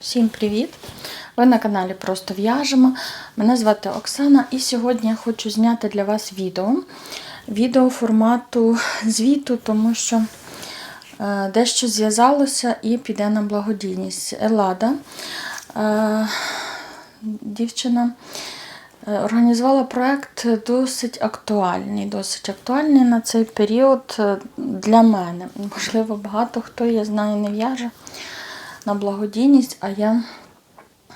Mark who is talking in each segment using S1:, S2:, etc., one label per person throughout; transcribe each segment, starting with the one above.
S1: Всім привіт! Ви на каналі Просто В'яжемо. Мене звати Оксана, і сьогодні я хочу зняти для вас відео. Відео формату звіту, тому що е, дещо зв'язалося і піде на благодійність. Елада, е, дівчина, е, організувала проект досить актуальний. Досить актуальний на цей період для мене. Можливо, багато хто я знаю не в'яже на благодійність, а я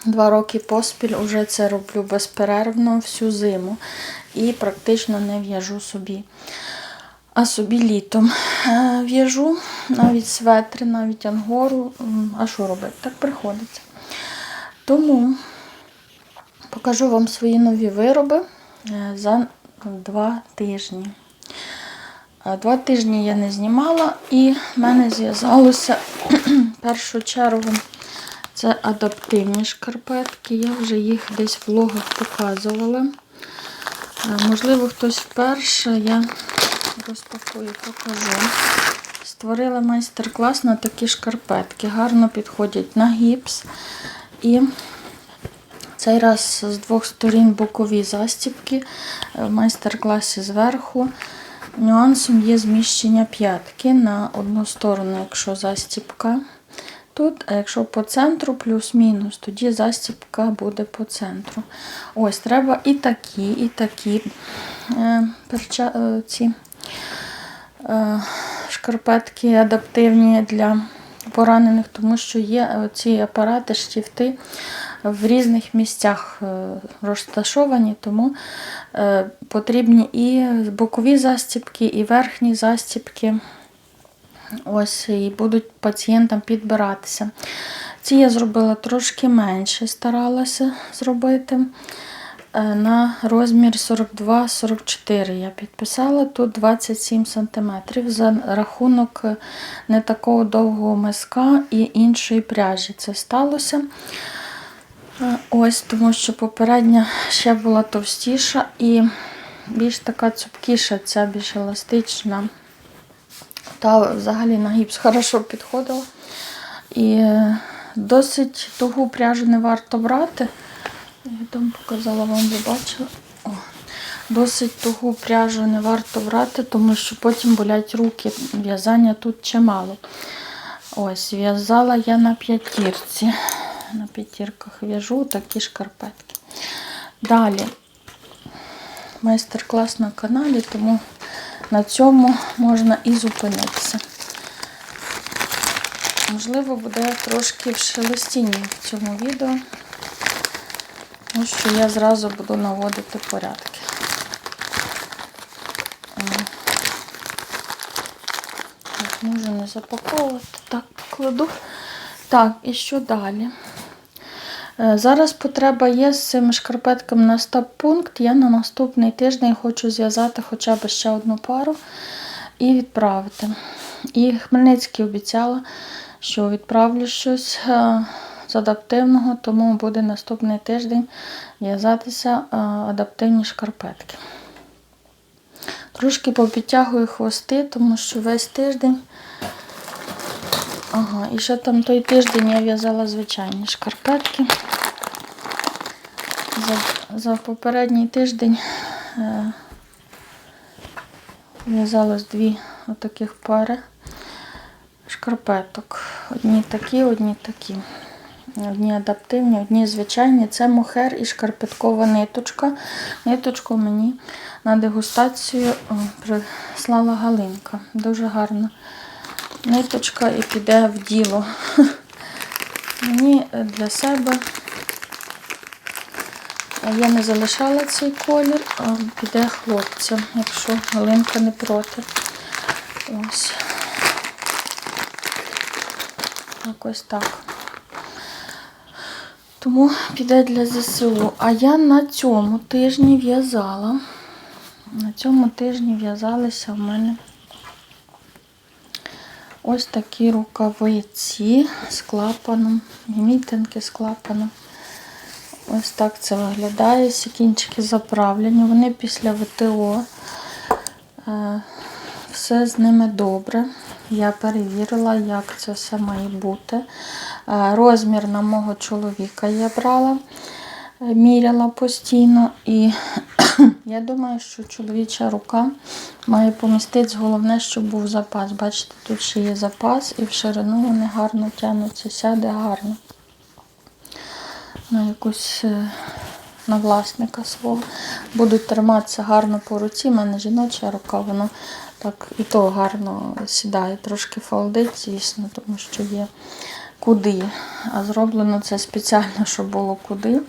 S1: два роки поспіль вже це роблю безперервно всю зиму і практично не в'яжу собі. А собі літом Е, в'яжу навіть светри, навіть ангору. А що робити? Так приходиться. Тому покажу вам свої нові вироби е, за два тижні. Е, Два тижні я не знімала, і в мене зв'язалося першу чергу це адаптивні шкарпетки. Я вже їх десь в влогах показувала. Е, Можливо, хтось вперше я розпакую, покажу. Створила майстер-клас на такі шкарпетки. Гарно підходять на гіпс. І цей раз з двох сторін бокові застібки. Е, В майстер-класі зверху. Нюансом є зміщення п'ятки на одну сторону, якщо застібка тут, а якщо по центру плюс-мінус, тоді застібка буде по центру. Ось, треба і такі, і такі е, перча, е, ці е, шкарпетки адаптивні для поранених, тому що є ці апарати, штифти в різних місцях е, розташовані, тому е, потрібні і бокові застібки, і верхні застібки. Ось, і будуть пацієнтам підбиратися. Ці я зробила трошки менше, старалася зробити. Е, На розмір 42-44 я підписала, тут 27 см за рахунок е, не такого довгого миска і іншої пряжі. Це сталося. Е, Ось, тому що попередня ще була товстіша і більш така цупкіша, ця більш еластична. Та взагалі на гіпс хорошо підходила. І е, досить тугу пряжу не варто брати. Я там показала вам, ви бачили. О. Досить тугу пряжу не варто брати, тому що потім болять руки. В'язання тут чимало. Ось, в'язала я на п'ятірці. На п'ятірках в'яжу такі шкарпетки. Далі майстер-клас на каналі, тому на цьому можна і зупинитися. Можливо, буде трошки в шелестінні в цьому відео, тому що я зразу буду наводити порядки. Можу не запаковувати, так покладу. Так, і що далі? Е, Зараз потреба є з цими шкарпетками на стоп-пункт. Я на наступний тиждень хочу зв'язати хоча б ще одну пару і відправити. І Хмельницький обіцяла, що відправлю щось е, з адаптивного, тому буде наступний тиждень в'язатися е, адаптивні шкарпетки. Трошки попідтягую хвости, тому що весь тиждень. Ага, і ще там той тиждень я в'язала звичайні шкарпетки. За, за попередній тиждень е, в'язалось дві отаких пари шкарпеток. Одні такі, одні такі. Одні адаптивні, одні звичайні. Це мохер і шкарпеткова ниточка. Ниточку мені на дегустацію прислала Галинка. Дуже гарна ниточка і піде в діло. Мені для себе я не залишала цей колір, а піде хлопцям, якщо Галинка не проти. Ось. Якось так. Тому піде для ЗСУ. А я на цьому тижні в'язала. На цьому тижні в'язалися в мене ось такі рукавиці з клапаном, мітинки з клапаном. Ось так це виглядає. Всі кінчики заправлені. Вони після ВТО. Е, Все з ними добре. Я перевірила, як це все має бути. Е, Розмір на мого чоловіка я брала, міряла постійно. І я думаю, що чоловіча рука має поміститися. Головне, щоб був запас. Бачите, тут ще є запас, і в ширину вони гарно тягнуться, сяде гарно. На якусь е, на власника свого. Будуть триматися гарно по руці. У мене жіноча рука, воно так і то гарно сідає. Трошки фалдить, звісно, тому що є куди. А зроблено це спеціально, щоб було куди.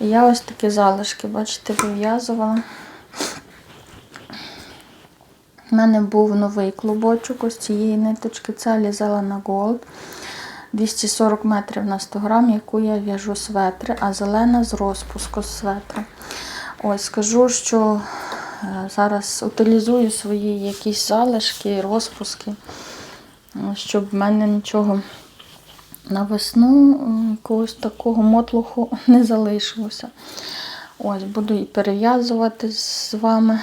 S1: І я ось такі залишки, бачите, вив'язувала. У мене був новий клубочок ось цієї ниточки. Це Alizella Gold. 240 метрів на 100 грам, яку я в'яжу светри, а зелена з розпуску з светра. Ось скажу, що е, зараз утилізую свої якісь залишки, розпуски, щоб в мене нічого на весну якогось такого мотлуху не залишилося. Ось, буду і перев'язувати з вами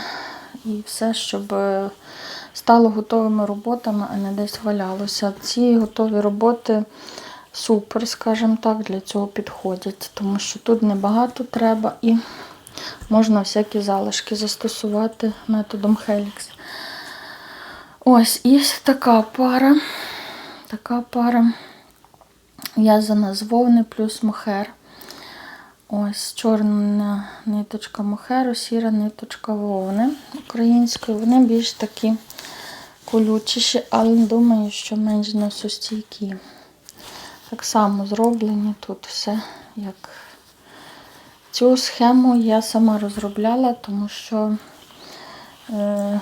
S1: і все, щоб е, стало готовими роботами, а не десь валялося. Ці готові роботи супер, скажімо так, для цього підходять, тому що тут небагато треба і можна всякі залишки застосувати методом Helix. Ось, і така пара. Така пара в'язана з вовни плюс мохер. Ось чорна ниточка мохеру, сіра ниточка вовни української. Вони більш такі колючіші, але думаю, що менш зносостійкі. Так само зроблені тут все як. Цю схему я сама розробляла, тому що е,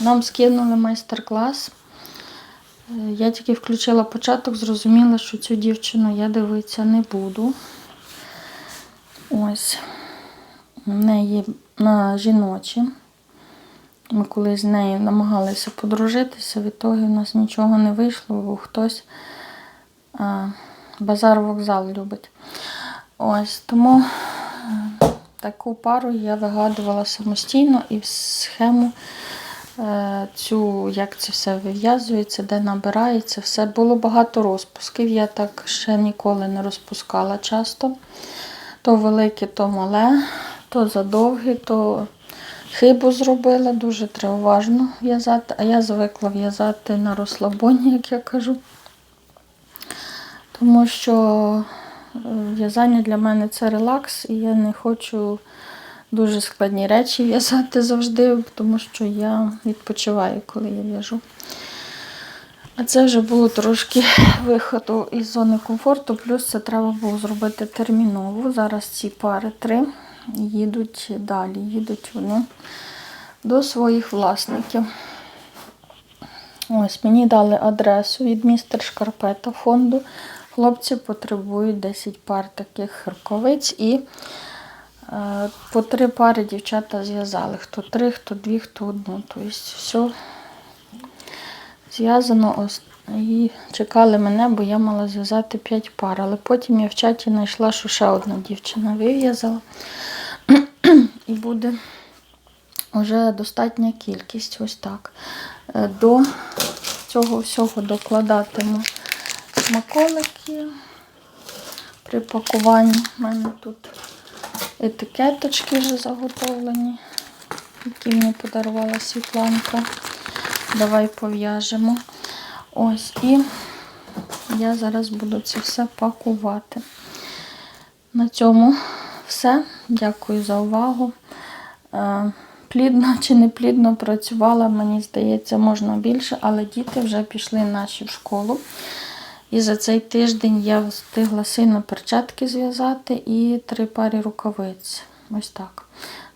S1: нам скинули майстер-клас. Е, Я тільки включила початок, зрозуміла, що цю дівчину я дивитися не буду. Ось. В неї на жіночі. Ми коли з нею намагалися подружитися, в ітогі у нас нічого не вийшло, бо хтось а, базар вокзал любить. Ось тому е, таку пару я вигадувала самостійно і в схему е, цю, як це все вив'язується, де набирається, все. Було багато розпусків. Я так ще ніколи не розпускала часто. То велике, то мале, то задовге, то хибу зробила. Дуже треба уважно в'язати. А я звикла в'язати на розслабоні, як я кажу. Тому що е, в'язання для мене це релакс, і я не хочу дуже складні речі в'язати завжди, тому що я відпочиваю, коли я в'яжу. А це вже було трошки виходу із зони комфорту, плюс це треба було зробити терміново. Зараз ці пари три їдуть далі, їдуть вони до своїх власників. Ось мені дали адресу від містер Шкарпета фонду. Хлопці потребують 10 пар таких рукавиць і по три пари дівчата зв'язали. Хто три, хто дві, хто одну. Тобто все зв'язано. І чекали мене, бо я мала зв'язати 5 пар. Але потім я в чаті знайшла, що ще одна дівчина вив'язала. І буде вже достатня кількість. Ось так. Е, До цього всього докладатиму смаколики. При пакуванні в мене тут етикеточки вже заготовлені, які мені подарувала Світланка. Давай пов'яжемо. Ось, і я зараз буду це все пакувати. На цьому все. Дякую за увагу. Е, Плідно чи не плідно працювала, мені здається, можна більше, але діти вже пішли наші в школу. І за цей тиждень я встигла сильно перчатки зв'язати і три пари рукавиць. Ось так.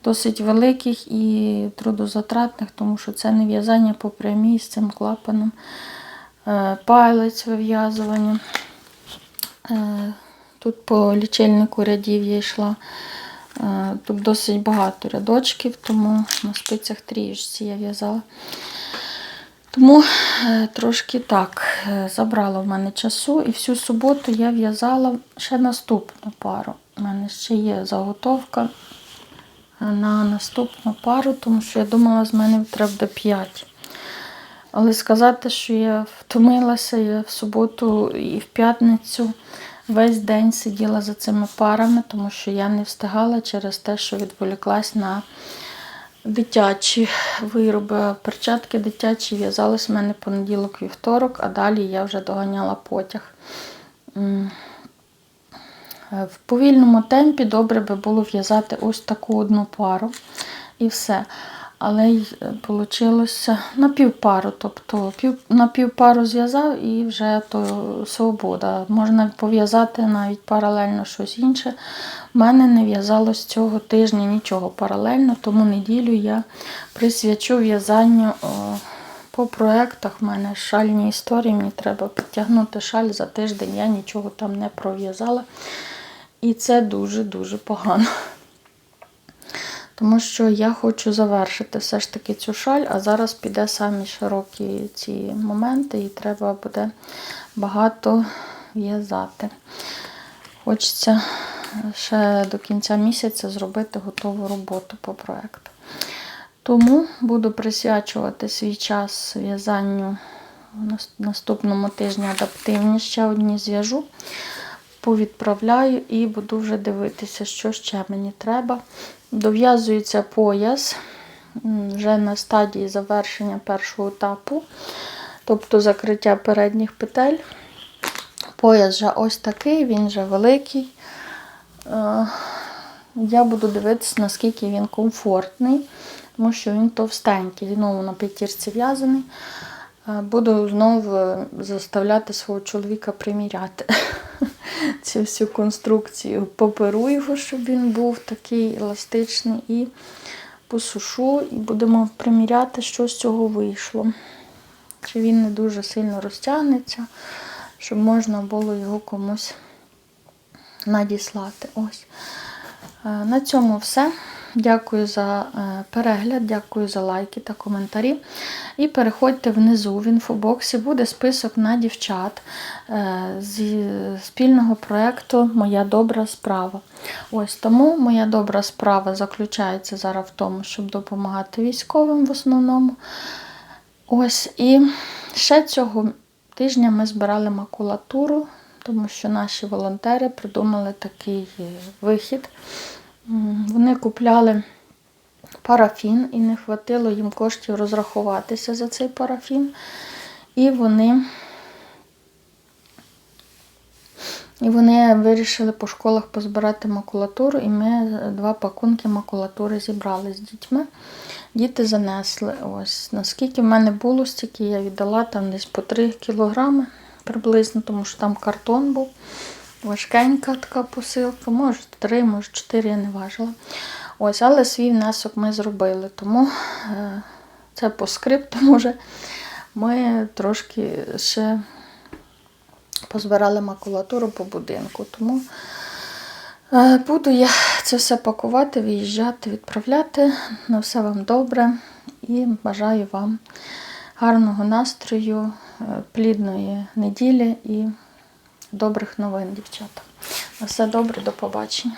S1: Досить великих і трудозатратних, тому що це не в'язання по прямій з цим клапаном, Е, палець вив'язування. Е, Тут по лічильнику рядів я йшла. Е, Тут досить багато рядочків, тому на спицях трієчці я в'язала. Тому е, трошки так е, забрало в мене часу, і всю суботу я в'язала ще наступну пару. У мене ще є заготовка е, на наступну пару, тому що я думала, з мене треба буде 5. Але сказати, що я втомилася, я в суботу і в п'ятницю весь день сиділа за цими парами, тому що я не встигала через те, що відволіклась на дитячі вироби. Перчатки дитячі в'язались в мене понеділок, вівторок, а далі я вже доганяла потяг. В повільному темпі добре би було в'язати ось таку одну пару і все. Але й вийшло на півпару, тобто пів, на півпару зв'язав і вже то свобода. Можна пов'язати навіть паралельно щось інше. У мене не в'язалось цього тижня нічого паралельно, тому неділю я присвячу в'язанню по проєктах. У мене шальні історії, мені треба підтягнути шаль за тиждень, я нічого там не пров'язала. І це дуже-дуже погано. Тому що я хочу завершити все ж таки цю шаль, а зараз піде самі широкі ці моменти, і треба буде багато в'язати. Хочеться ще до кінця місяця зробити готову роботу по проєкту. Тому буду присвячувати свій час в'язанню наступному тижні адаптивні. Ще одні зв'яжу, повідправляю і буду вже дивитися, що ще мені треба. Дов'язується пояс вже на стадії завершення першого етапу, тобто закриття передніх петель. Пояс вже ось такий, він вже великий. Е, Я буду дивитися, наскільки він комфортний, тому що він товстенький, знову на п'ятірці в'язаний. Е, Буду знову заставляти свого чоловіка приміряти цю всю конструкцію. Поперу його, щоб він був такий еластичний, і посушу, і будемо приміряти, що з цього вийшло. Чи він не дуже сильно розтягнеться, щоб можна було його комусь надіслати. Ось. Е, На цьому все. Дякую за е, перегляд, дякую за лайки та коментарі. І переходьте внизу в інфобоксі, буде список на дівчат е, зі спільного проєкту Моя добра справа. Ось тому моя добра справа заключається зараз в тому, щоб допомагати військовим в основному. Ось і ще цього тижня ми збирали макулатуру, тому що наші волонтери придумали такий е, вихід. Вони купляли парафін і не хватило їм коштів розрахуватися за цей парафін. І вони, і вони вирішили по школах позбирати макулатуру, і ми два пакунки макулатури зібрали з дітьми. Діти занесли. Ось наскільки в мене було, стільки я віддала там десь по 3 кілограми приблизно, тому що там картон був. Важкенька така посилка, може 3, може 4, я не важила. Ось, але свій внесок ми зробили. Тому е, це по скрипту, може, ми трошки ще позбирали макулатуру по будинку. Тому е, буду я це все пакувати, виїжджати, відправляти. На все вам добре і бажаю вам гарного настрою, е, плідної неділі і добрих новин, дівчата. На все добре, до побачення.